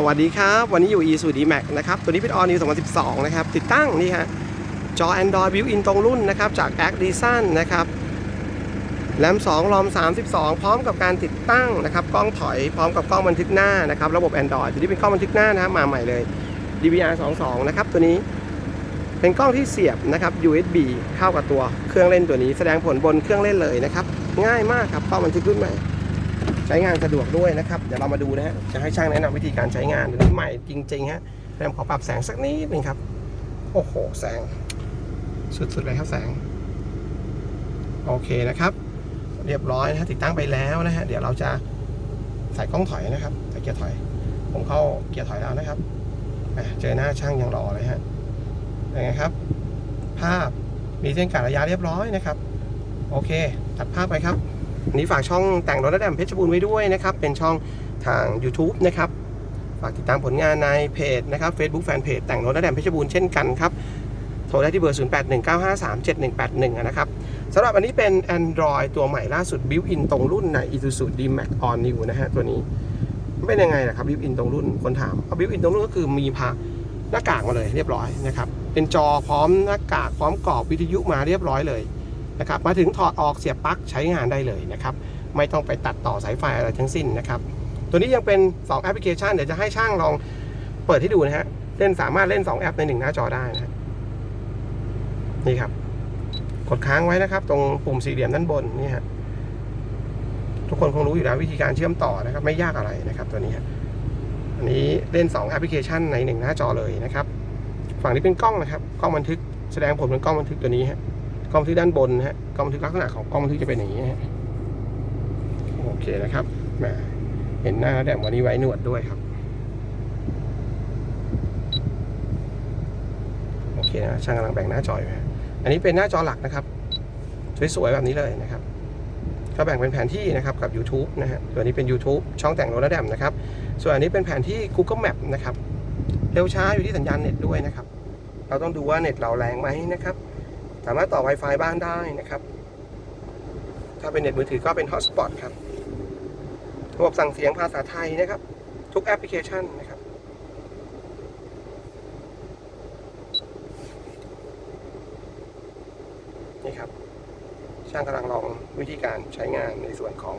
สวัสดีครับ วันนี้อยู่ e s u d Max นะครับ ตัวนี้เป็น All New 2012 นะครับ ติดตั้งนี่ฮะจอ Android Built-in ตรงรุ่นนะครับ จาก a c d i s o n นะครับแรม2รอม 32 พร้อมกับการติดตั้งนะครับ กล้องถอยพร้อมกับกล้องบันทึกหน้านะครับ ระบบ Android ตัวนี้เป็นกล้องบันทึกหน้านะครับมาใหม่เลย DVR 22 นะครับ ตัวนี้เป็นกล้องที่เสียบนะครับ USB เข้ากับตัวเครื่องเล่นตัวนี้ แสดงผลบนเครื่องเล่นเลยนะครับ ง่ายมากครับกล้องบันทึกรุ่นใหม่ ใช้งานสะดวกด้วยนะครับเดี๋ยวเรามาดูนะฮะจะให้ช่างแนะนำวิธีการใช้งานตัวนี้ใหม่จริงๆฮะแรมขอปรับแสงสักนิดหนึ่งครับ โอ้โหแสง สุดๆเลยครับแสง โอเคนะครับ เรียบร้อยนะฮะติดตั้งไปแล้วนะฮะเดี๋ยวเราจะใส่กล้องถอยนะครับใส่เกียร์ถอย ผมเข้าเกียร์ถอยแล้วนะครับเจอหน้าช่างยังรอเลยฮะยังไงครับ ภาพมีเส้นกะระยะเรียบร้อยนะครับ โอเค ตัดภาพไปครับ นนี้ฝากช่องแต่งรถและแดมเพชรบูรณ์ไว้ด้วยนะครับ เป็นช่องทาง YouTube นะครับ ฝากติดตามผลงานในเพจนะครับ Facebook Fanpage แต่งรถและแดมเพชรบูรณ์เช่นกันครับ โทรได้ที่เบอร์ 0819537181 นะครับสำหรับอันนี้เป็น Android ตัวใหม่ล่าสุด Built-in ตรงรุ่นใน Isuzu D-Max All New นะฮะตัวนี้เป็นยังไงล่ะครับ Built-in ตรงรุ่นคนถามเอา Built-in ตรงรุ่นก็คือมีพาหน้ากากมาเลยเรียบร้อยนะครับเป็นจอพร้อมหน้ากากพร้อมกรอบวิทยุมาเรียบร้อยเลย นะครับมาถึงถอดออกเสียบปลั๊กใช้งานได้เลยนะครับไม่ต้องไปตัดต่อสายไฟอะไรทั้งสิ้นนะครับตัวนี้ยังเป็น 2 แอปพลิเคชันเดี๋ยวจะให้ช่างลองเปิดให้ดูนะฮะเล่นสามารถเล่น 2 แอปใน 1 หน้าจอได้นะนี่ครับ กดค้างไว้นะครับ ตรงปุ่มสี่เหลี่ยมด้านบนนี่ฮะทุกคนคงรู้อยู่แล้ววิธีการเชื่อมต่อนะครับ ไม่ยากอะไรนะครับ ตัวนี้อันนี้เล่น 2 แอปพลิเคชันใน 1 หน้าจอเลยนะครับ ฝั่งนี้เป็นกล้องนะครับ กล้องบันทึกแสดงผลเป็นกล้องบันทึกตัวนี้ฮะ กล้องบันทึกด้านบนนะฮะกล้องบันทึกลักษณะของกล้องบันทึกจะเป็นอย่างนี้ฮะโอเคนะครับแหมเห็นหน้าแดมวันนี้ไว้หนวดด้วยครับ โอเคนะช่างกำลังแบ่งหน้าจอยฮะอันนี้เป็นหน้าจอหลักนะครับ สวยๆแบบนี้เลยนะครับก็แบ่งเป็นแผนที่นะครับกับ YouTube นะฮะส่วนนี้เป็น YouTube ช่องแต่งรถและแดมนะครับ ส่วนอันนี้เป็นแผนที่ Google Map นะครับ เร็วช้าอยู่ที่สัญญาณเน็ตด้วยนะครับ เราต้องดูว่าเน็ตเราแรงไหมนะครับ สามารถต่อ Wi-Fi บ้านได้นะครับ ถ้าเป็นเน็ตมือถือก็เป็น Hotspot ครับ ระบบสั่งเสียงภาษาไทยนะครับ ทุกแอปพลิเคชันนะครับ นี่ครับ ช่างกำลังลองวิธีการใช้งานในส่วนของ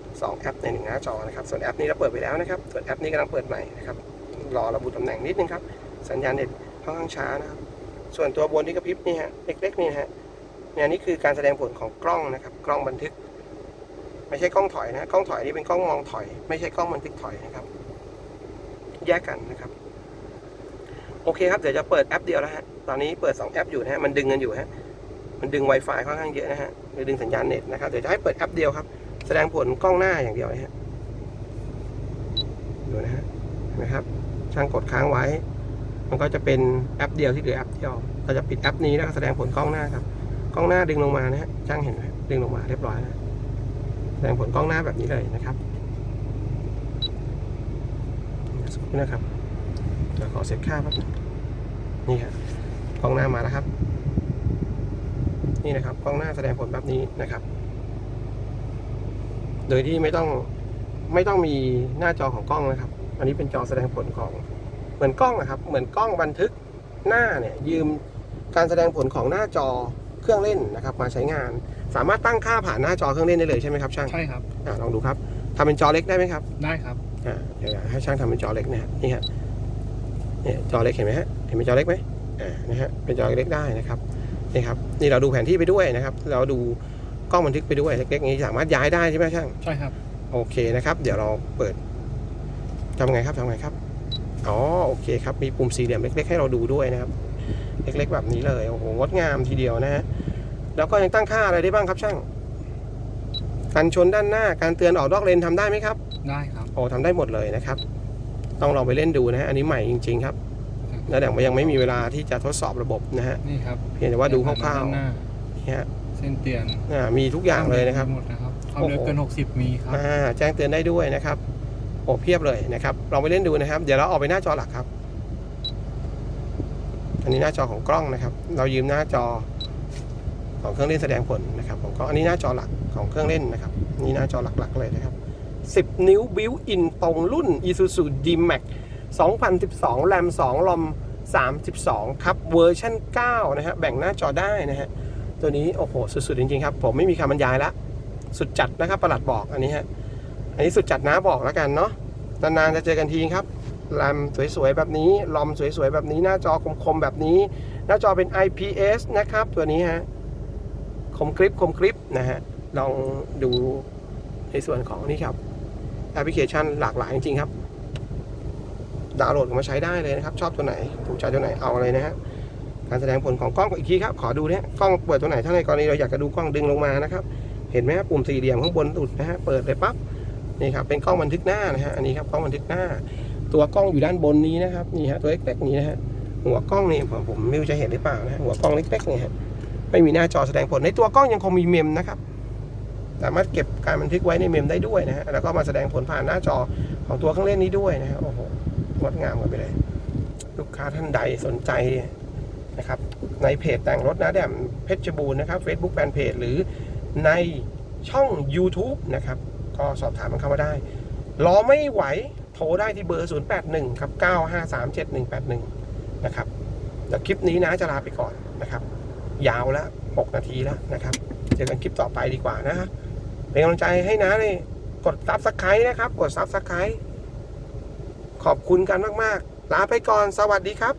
2 แอปในหนึ่งหน้าจอนะครับ ส่วนแอปนี้เราเปิดไปแล้วนะครับ ส่วนแอปนี้กำลังเปิดใหม่นะครับ รอระบุตำแหน่งนิดนึงครับ สัญญาณเน็ตค่อนข้างช้านะครับ ส่วนตัวบนที่กระพริบนี่ฮะเล็กๆนี่ฮะเนี่ยนี่คือการแสดงผลของกล้องนะครับ กล้องบันทึก ไม่ใช่กล้องถอยนะกล้องถอยนี่เป็นกล้องมองถอย ไม่ใช่กล้องบันทึกถอยนะครับ แยกกันนะครับ โอเคครับเดี๋ยวจะเปิดแอปเดียวแล้วฮะตอนนี้เปิด 2 แอปอยู่นะฮะมันดึงกันอยู่ฮะมันดึง Wi-Fi ค่อนข้างเยอะนะฮะหรือดึงสัญญาณเน็ตนะครับเดี๋ยวจะให้เปิดแอปเดียวครับ แสดงผลกล้องหน้าอย่างเดียวนะฮะดูนะฮะเห็นไหมครับช่างกดค้างไว้ มันก็จะเป็นแอปเดียวที่เหลือแอปเดียวเราจะปิดแอปนี้แล้วก็แสดงผลกล้องหน้าครับ กล้องหน้าดึงลงมานะฮะช่างเห็นไหมดึงลงมาเรียบร้อยแล้วแสดงผลกล้องหน้าแบบนี้เลยนะครับสมมตินะครับเดี๋ยวขอเซตค่าแป๊บนึงนี่ครับกล้องหน้ามาแล้วครับ นี่นะครับกล้องหน้าแสดงผลแบบนี้นะครับ โดยที่ไม่ต้องไม่ต้องมีหน้าจอของกล้องนะครับ อันนี้เป็นจอแสดงผลของ เหมือนกล้องนะครับ เหมือนกล้องบันทึกหน้าเนี่ยยืมการแสดงผลของหน้าจอเครื่องเล่นนะครับ มาใช้งาน สามารถตั้งค่าผ่านหน้าจอเครื่องเล่นได้เลยใช่ไหมครับช่างใช่ครับอ่าลองดูครับทำเป็นจอเล็กได้ไหมครับได้ครับอ่าเดี๋ยวให้ช่างทำเป็นจอเล็กนะฮะนี่ฮะเนี่ยจอเล็กเห็นไหมฮะเห็นเป็นจอเล็กไหมอ่านะฮะเป็นจอเล็กได้นะครับนี่ครับนี่เราดูแผนที่ไปด้วยนะครับ เราดูกล้องบันทึกไปด้วยเล็กๆนี้สามารถย้ายได้ใช่ไหมช่างใช่ครับ โอเคนะครับ เดี๋ยวเราเปิดทำไงครับทำไงครับ อ๋อโอเคครับ มีปุ่มสี่เหลี่ยมเล็ก ๆ ให้เราดูด้วยนะครับ เล็กๆแบบนี้เลย โอ้โหงดงามทีเดียวนะฮะ แล้วก็ยังตั้งค่าอะไรได้บ้างครับช่าง การชนด้านหน้า การเตือนออกนอกเลนทำได้ไหมครับ ได้ครับ โอ้ทำได้หมดเลยนะครับ ต้องลองไปเล่นดูนะฮะ อันนี้ใหม่จริง ๆ ครับ แล้วเดี๋ยวยังไม่มีเวลาที่จะทดสอบระบบนะฮะ นี่ครับ เพียงแต่ว่าดูคร่าวด้นหน้าๆนี่ฮะ เส้นเตือน อ่า มีทุกอย่างเลยนะครับหมดนะครับความเร็วโอ้โหเกิน 60 มีครับ อ่า แจ้งเตือนได้ด้วยนะครับโอ้เพียบเลยนะครับลองไปเล่นดูนะครับ เดี๋ยวเราออกไปหน้าจอหลักครับ อันนี้หน้าจอของกล้องนะครับ เรายืมหน้าจอของเครื่องเล่นแสดงผลนะครับของกล้องอันนี้หน้าจอหลักของเครื่องเล่นนะครับนี่หน้าจอหลักๆเลยนะครับ 10 นิ้วบิวอินตรงรุ่น Isuzu D-Max 2012 แรม 2 ลอม 32 ครับ เวอร์ชัน9 นะฮะ แบ่งหน้าจอได้นะฮะ ตัวนี้ โอ้โห สุด ๆ จริง ๆ ครับ ผมไม่มีคำบรรยายละ สุดจัดนะครับประหลัดบอกอันนี้ฮะ อันนี้สุดจัดนะบอกแล้วกันเนาะ นานๆจะเจอกันทีครับแรมสวยๆแบบนี้ ลอมสวยๆแบบนี้ หน้าจอคมๆแบบนี้ หน้าจอเป็น IPS นะครับ ตัวนี้ฮะ คมกริปคมกริปนะฮะ ลองดูในส่วนของนี่ครับ แอปพลิเคชันหลากหลายจริงๆครับ ดาวน์โหลดมาใช้ได้เลยนะครับ ชอบตัวไหน ถูกใจตัวไหน เอาเลยนะฮะ การแสดงผลของกล้องอีกทีครับ ขอดูเนี่ยกล้องเปิดตัวไหน ถ้าในกรณีเราอยากจะดูกล้องดึงลงมานะครับ เห็นไหมครับปุ่มสี่เหลี่ยมข้างบนสุดนะฮะ เปิดเลยปั๊บ นี่ครับเป็นกล้องบันทึกหน้านะฮะอันนี้ครับกล้องบันทึกหน้า ตัวกล้องอยู่ด้านบนนี้นะครับนี่ฮะตัวเล็กๆนี้นะฮะหัวกล้องนี่ผมผมไม่รู้จะเห็นหรือเปล่านะฮะหัวกล้องเล็กๆนี่ฮะไม่มีหน้าจอแสดงผลในตัวกล้องยังคงมีเมมนะครับสามารถเก็บการบันทึกไว้ในเมมได้ด้วยนะฮะแล้วก็มาแสดงผลผ่านหน้าจอของตัวเครื่องเล่นนี้ด้วยนะฮะโอ้โหงดงามกันไปเลย ลูกค้าท่านใดสนใจนะครับ ในเพจแต่งรถนะแดมเพชรบูรณ์นะครับ Facebook แฟนเพจหรือในช่อง YouTube นะครับ ก็สอบถามมันเข้ามาได้รอไม่ไหวโทรได้ที่เบอร์ 081 ครับ 9537181 นะครับเดี๋ยวคลิปนี้นะจะลาไปก่อนนะครับ ยาวแล้ว6นาทีแล้วนะครับ เจอกันคลิปต่อไปดีกว่านะฮะเป็นกำลังใจให้นะเลยกดซับสไครต์นะครับ กดซับสไครต์ขอบคุณกันมาก ๆ ลาไปก่อนสวัสดีครับ